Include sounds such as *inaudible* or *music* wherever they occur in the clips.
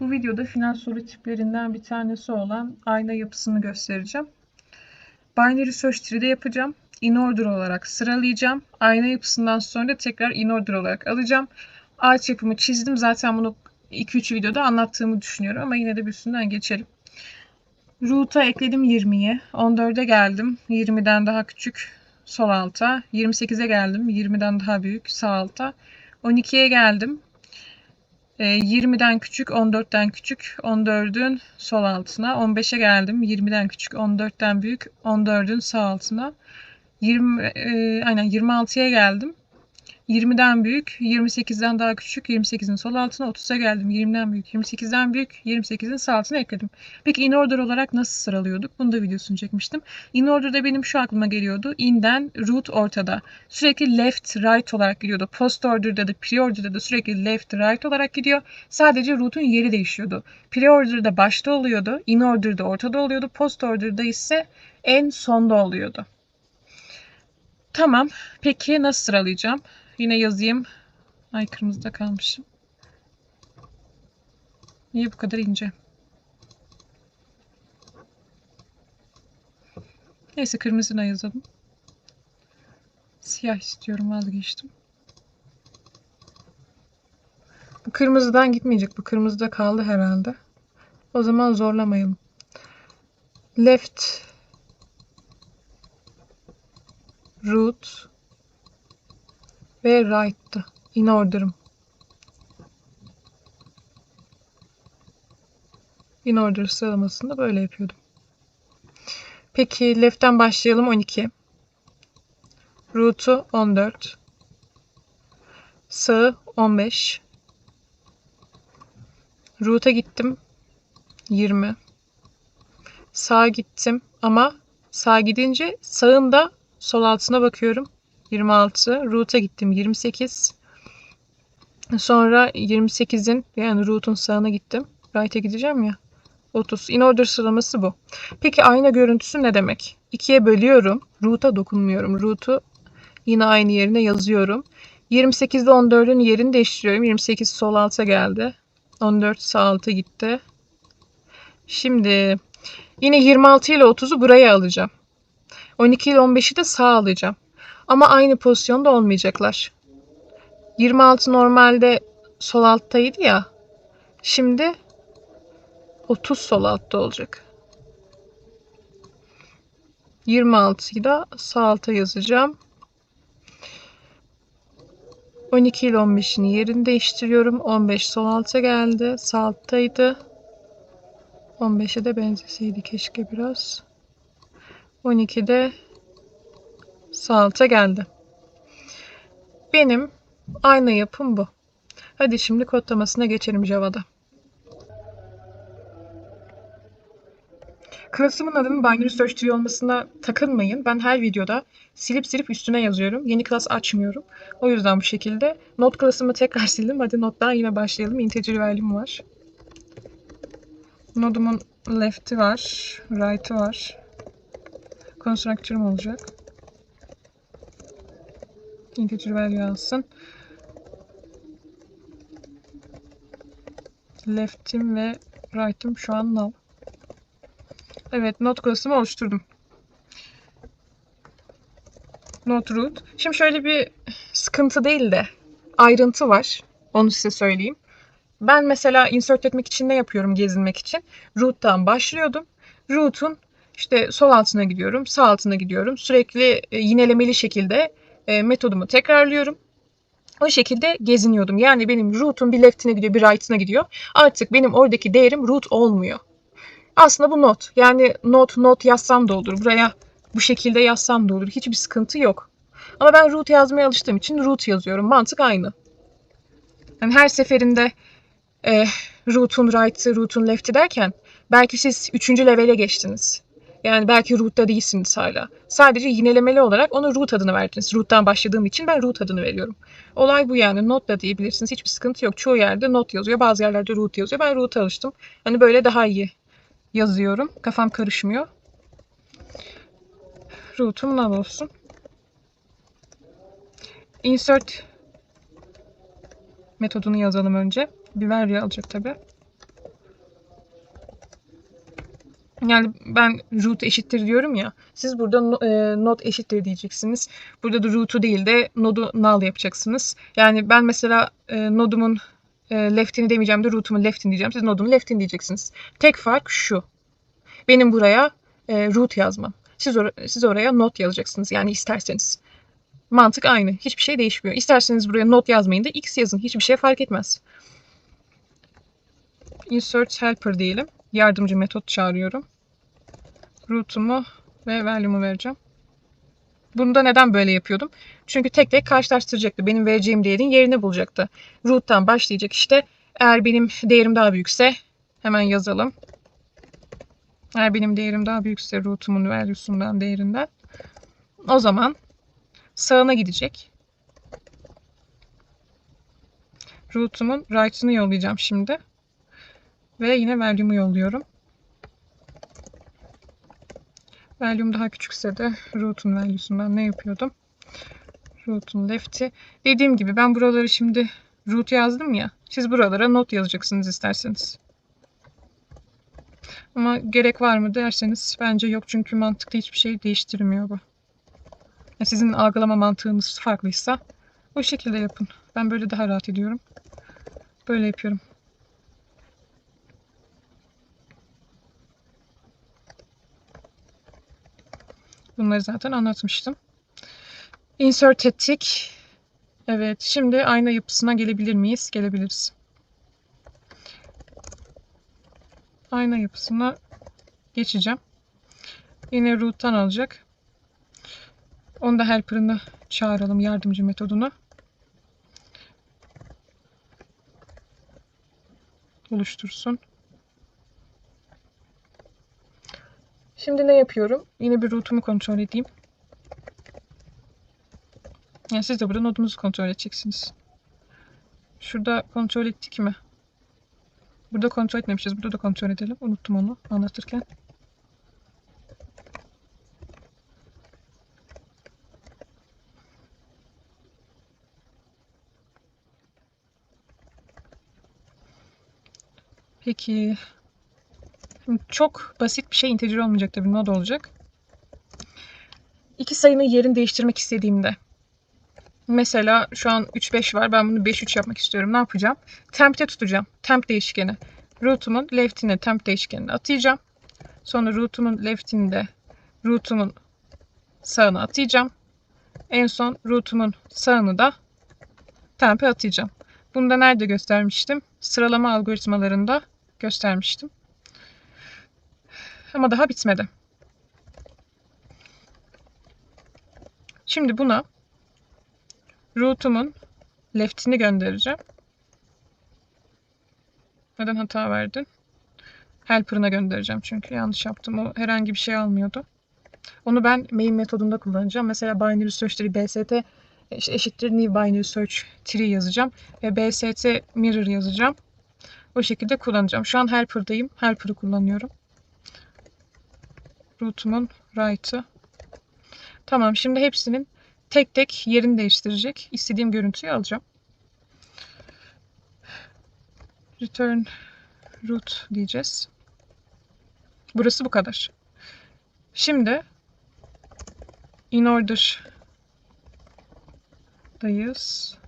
Bu videoda final soru tiplerinden bir tanesi olan ayna yapısını göstereceğim. Binary Search Tree'de yapacağım. In order olarak sıralayacağım. Ayna yapısından sonra tekrar in order olarak alacağım. Ağaç yapımı çizdim. Zaten bunu 2-3 videoda anlattığımı düşünüyorum ama yine de bir üstünden geçelim. Root'a ekledim 20'yi. 14'e geldim. 20'den daha küçük sol alta. 28'e geldim. 20'den daha büyük sağ alta. 12'ye geldim. 20'den küçük, 14'ten küçük, 14'ün sol altına. 15'e geldim. 20'den küçük, 14'ten büyük, 14'ün sağ altına. 20 e, aynen 26'ya geldim. 20'den büyük, 28'den daha küçük, 28'in sol altına 30'a geldim. 20'den büyük, 28'den büyük, 28'in sağ altına ekledim. Peki in order olarak nasıl sıralıyorduk? Bunu da videosunu çekmiştim. In order'da benim şu aklıma geliyordu. In'den root ortada. Sürekli left, right olarak gidiyordu. Post order'da da pre-order'da da sürekli left, right olarak gidiyor. Sadece root'un yeri değişiyordu. Pre-order'da başta oluyordu. In order'da ortada oluyordu. Post order'da ise en sonda oluyordu. Tamam. Peki nasıl sıralayacağım? Yine yazayım. Ay kırmızıda kalmışım. Niye bu kadar ince? Neyse kırmızına yazalım. Siyah istiyorum vazgeçtim. Bu kırmızıdan gitmeyecek. Bu kırmızıda kaldı herhalde. O zaman zorlamayalım. Left root ve right'tı. In order'ım. In order sıralamasında böyle yapıyordum. Peki left'ten başlayalım 12. Root'u 14. Sağı 15. Root'a gittim 20. Sağa gittim ama sağa gidince sağında sol altına bakıyorum 26. Root'a gittim 28. Sonra 28'in yani root'un sağına gittim. Right'e gideceğim ya. 30. In order sıralaması bu. Peki ayna görüntüsü ne demek? İkiye bölüyorum. Root'a dokunmuyorum. Root'u yine aynı yerine yazıyorum. 28'de 14'ün yerini değiştiriyorum. 28 sol alta geldi. 14 sağ alta gitti. Şimdi yine 26 ile 30'u buraya alacağım. 12 ile 15'i de sağ alacağım. Ama aynı pozisyonda olmayacaklar. 26 normalde sol alttaydı ya. Şimdi 30 sol altta olacak. 26'yı da sağ alta yazacağım. 12 ile 15'in yerini değiştiriyorum. 15 sol alta geldi. Sağ alttaydı. 15'e de benzeseydi keşke biraz. 12'de sağ alta geldi. Benim ayna yapım bu. Hadi şimdi kodlamasına geçelim Java'da. Klasımın adının binary search tree olmasına takılmayın. Ben her videoda silip silip üstüne yazıyorum. Yeni klas açmıyorum. O yüzden bu şekilde. Not klasımı tekrar *laughs* sildim. Hadi nottan yine başlayalım. Integer value'm var. Nodumun left'i var. Right'ı var. Constructor'ım olacak. Integer value alsın. Left'im ve right'im şu an null. Evet, not klasımı oluşturdum. Not root. Şimdi şöyle bir sıkıntı değil de ayrıntı var. Onu size söyleyeyim. Ben mesela insert etmek için ne yapıyorum gezinmek için? Root'tan başlıyordum. Root'un işte sol altına gidiyorum, sağ altına gidiyorum. Sürekli e, yinelemeli şekilde e, metodumu tekrarlıyorum. O şekilde geziniyordum. Yani benim root'um bir left'ine gidiyor, bir right'ına gidiyor. Artık benim oradaki değerim root olmuyor. Aslında bu not. Yani not not yazsam da olur. Buraya bu şekilde yazsam da olur. Hiçbir sıkıntı yok. Ama ben root yazmaya alıştığım için root yazıyorum. Mantık aynı. Yani her seferinde e, root'un right'ı, root'un left'i derken belki siz üçüncü levele geçtiniz. Yani belki root'ta değilsiniz hala. Sadece yinelemeli olarak ona root adını verdiniz. Root'tan başladığım için ben root adını veriyorum. Olay bu yani. Not da diyebilirsiniz. Hiçbir sıkıntı yok. Çoğu yerde not yazıyor. Bazı yerlerde root yazıyor. Ben root'a alıştım. Hani böyle daha iyi yazıyorum. Kafam karışmıyor. Root'um null olsun. Insert metodunu yazalım önce. Bir value alacak tabi. Yani ben root eşittir diyorum ya. Siz burada no- e, not eşittir diyeceksiniz. Burada da root'u değil de node'u null yapacaksınız. Yani ben mesela e, node'umun e, left'ini demeyeceğim de root'umun left'ini diyeceğim. Siz node'umun left'ini diyeceksiniz. Tek fark şu. Benim buraya e, root yazmam. Siz, or- siz oraya not yazacaksınız yani isterseniz. Mantık aynı. Hiçbir şey değişmiyor. İsterseniz buraya not yazmayın da x yazın. Hiçbir şey fark etmez. Insert helper diyelim. Yardımcı metot çağırıyorum. Root'umu ve value'umu vereceğim. Bunda neden böyle yapıyordum? Çünkü tek tek karşılaştıracaktı. Benim vereceğim değerin yerini bulacaktı. Root'tan başlayacak işte. Eğer benim değerim daha büyükse hemen yazalım. Eğer benim değerim daha büyükse root'umun value'sundan değerinden o zaman sağına gidecek. Root'umun right'ını yollayacağım şimdi. Ve yine value'umu yolluyorum. Value'um daha küçükse de root'un value'sundan ne yapıyordum? Root'un left'i. Dediğim gibi ben buraları şimdi root yazdım ya. Siz buralara not yazacaksınız isterseniz. Ama gerek var mı derseniz bence yok çünkü mantıkta hiçbir şey değiştirmiyor bu. Ya sizin algılama mantığınız farklıysa o şekilde yapın. Ben böyle daha rahat ediyorum. Böyle yapıyorum. Bunları zaten anlatmıştım. Insert ettik. Evet, şimdi ayna yapısına gelebilir miyiz? Gelebiliriz. Ayna yapısına geçeceğim. Yine root'tan alacak. Onu da helper'ını çağıralım yardımcı metodunu. Oluştursun. Şimdi ne yapıyorum? Yine bir root'umu kontrol edeyim. Yani siz de burada nodunuzu kontrol edeceksiniz. Şurada kontrol ettik mi? Burada kontrol etmemişiz. Burada da kontrol edelim. Unuttum onu anlatırken. Peki. Çok basit bir şey integer olmayacak tabii. Node olacak. İki sayının yerini değiştirmek istediğimde. Mesela şu an 3-5 var. Ben bunu 5-3 yapmak istiyorum. Ne yapacağım? Temp'te tutacağım. Temp değişkeni. Root'umun left'ine temp değişkenini atayacağım. Sonra root'umun left'ini de root'umun sağına atayacağım. En son root'umun sağını da temp'e atacağım. Bunu da nerede göstermiştim? Sıralama algoritmalarında göstermiştim. Ama daha bitmedi. Şimdi buna root'umun left'ini göndereceğim. Neden hata verdin? Helper'ına göndereceğim çünkü yanlış yaptım. O herhangi bir şey almıyordu. Onu ben main metodunda kullanacağım. Mesela binary search tree bst işte eşittir new binary search tree yazacağım. Ve bst mirror yazacağım. O şekilde kullanacağım. Şu an helper'dayım. Helper'ı kullanıyorum. Root'umun right'ı. Tamam şimdi hepsinin tek tek yerini değiştirecek. İstediğim görüntüyü alacağım. Return root diyeceğiz. Burası bu kadar. Şimdi in order dayız.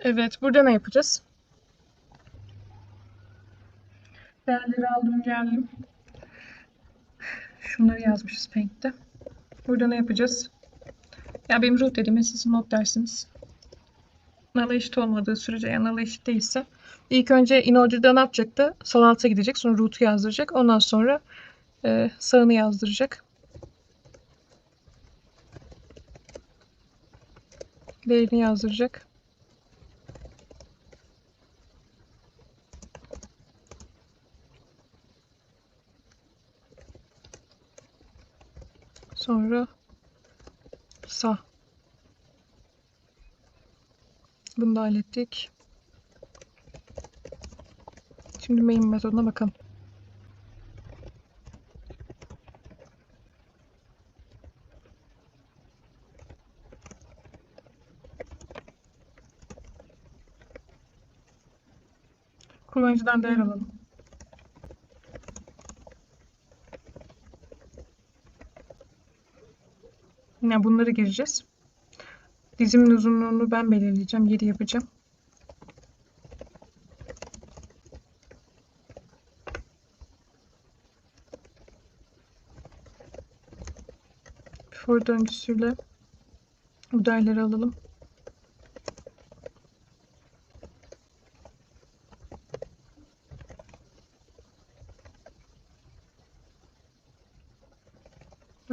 Evet, burada ne yapacağız? Değerleri aldım geldim. Şunları yazmışız Paint'te. Burada ne yapacağız? Ya benim root dediğime siz not dersiniz. Null'a eşit olmadığı sürece yani null'a eşit değilse ilk önce in order'da ne yapacaktı? Sol alta gidecek. Sonra root'u yazdıracak. Ondan sonra e, sağını yazdıracak. Değerini yazdıracak. Sonra sağ. Bunu da hallettik. Şimdi main metoduna bakalım. Kullanıcıdan değer alalım. Yine bunları gireceğiz. Dizimin uzunluğunu ben belirleyeceğim. 7 yapacağım. For döngüsüyle bu alalım.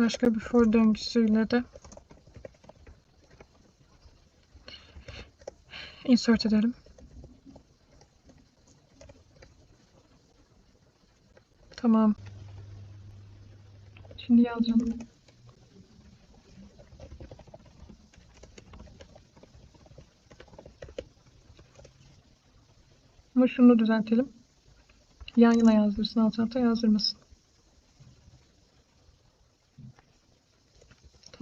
Başka bir for döngüsüyle de insert edelim. Tamam. Şimdi yazacağım. Ama şunu düzeltelim. Yan yana yazdırsın, alt alta yazdırmasın.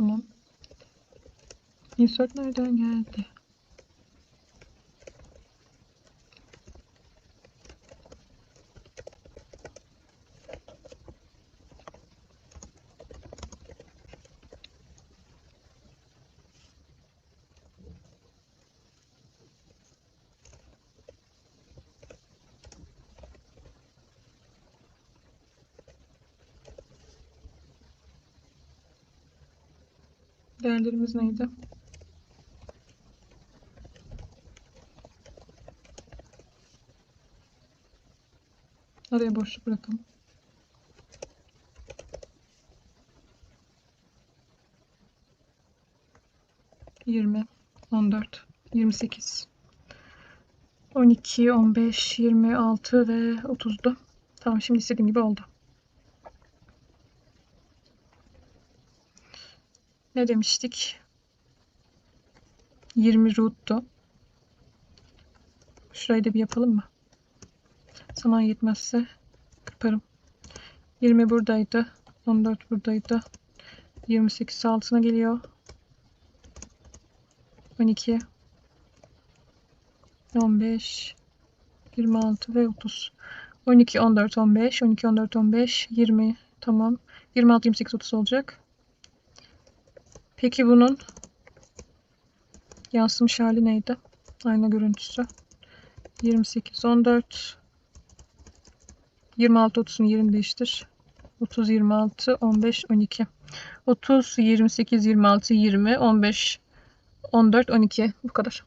Tamam. Insert nereden geldi? Değerlerimiz neydi? Araya boşluk bırakalım. Yirmi, on dört, yirmi sekiz, on iki, on beş, yirmi altı ve otuzdu. Tamam şimdi istediğim gibi oldu. Ne demiştik? 20 root'tu. Şurayı da bir yapalım mı? Zaman yetmezse kırparım. 20 buradaydı. 14 buradaydı. 28 altına geliyor. 12 15 26 ve 30 12 14 15 12 14 15 20 tamam 26 28 30 olacak. Peki bunun yansımış hali neydi? Ayna görüntüsü. 28, 14, 26, 30'un yerini değiştir. 30, 26, 15, 12. 30, 28, 26, 20, 15, 14, 12. Bu kadar.